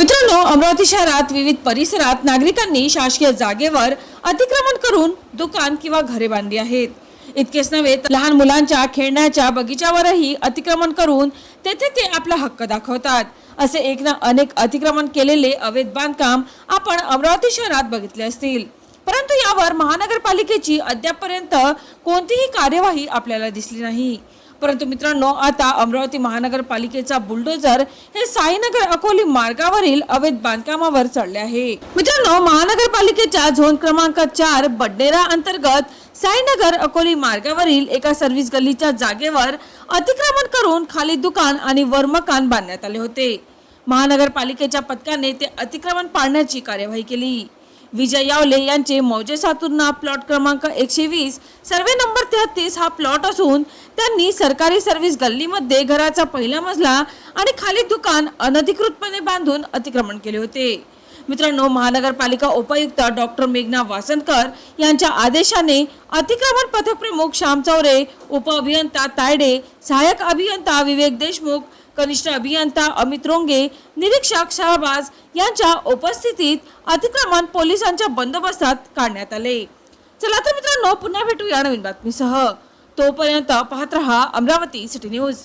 मित्रांनो अमरावती शहरात विविध परिसरात नागरिकांनी शासकीय जागेवर अतिक्रमण करून दुकान किंवा घरे बांधली आहेत. इतकेच नव्हे तर लहान मुलांच्या खेळण्याच्या बगीच्यावरही अतिक्रमण करून तेथे ते आपला हक्क दाखवतात. असे एक ना अनेक अतिक्रमण केलेले अवैध बांधकाम आपण अमरावती शहरात बघितले असतील. परंतु यावर महानगरपालिकेची अद्यापपर्यंत कोणतीही कार्यवाही आपल्याला दिसली नाही. परंतु मित्रांनो आता अमरावती महानगरपालिकेचा बुलडोजर हे साईनगर अकोली मार्गावरील अवैध बांधकामावर चढले आहे. मित्रांनो महानगरपालिकेच्या झोन क्रमांक चार बडनेरा अंतर्गत साईनगर अकोली मार्गावरील एका सर्व्हिस गल्लीच्या जागेवर अतिक्रमण करून खाली दुकान आणि वर मकान बांधण्यात आले होते. महानगरपालिकेच्या पथकाने ते अतिक्रमण पाडण्याची कार्यवाही केली. विजय यावले यांचे मौजे सातुर्ना प्लॉट क्रमांक एकशे वीस सर्वे नंबर तेहतीस हा प्लॉट असून त्यांनी सरकारी सर्व्हिस गल्लीमध्ये घराचा पहिला मजला आणि खाली दुकान अनधिकृतपणे बांधून अतिक्रमण केले होते. मित्रांनो महानगरपालिका उपायुक्त डॉक्टर मेघना वासनकर यांच्या आदेशाने अतिक्रमण पथक प्रमुख श्याम चौरे उपअभियंता तायडे सहाय्यक अभियंता विवेक देशमुख कनिष्ठ अभियंता अमित रोंगे निरीक्षक शाहबाज यांच्या उपस्थितीत अतिक्रमण पोलिसांच्या बंदोबस्तात काढण्यात आले. चला तर मित्रांनो पुन्हा भेटू या नवीन बातमीसह. तोपर्यंत पाहत रहा अमरावती सिटी न्यूज.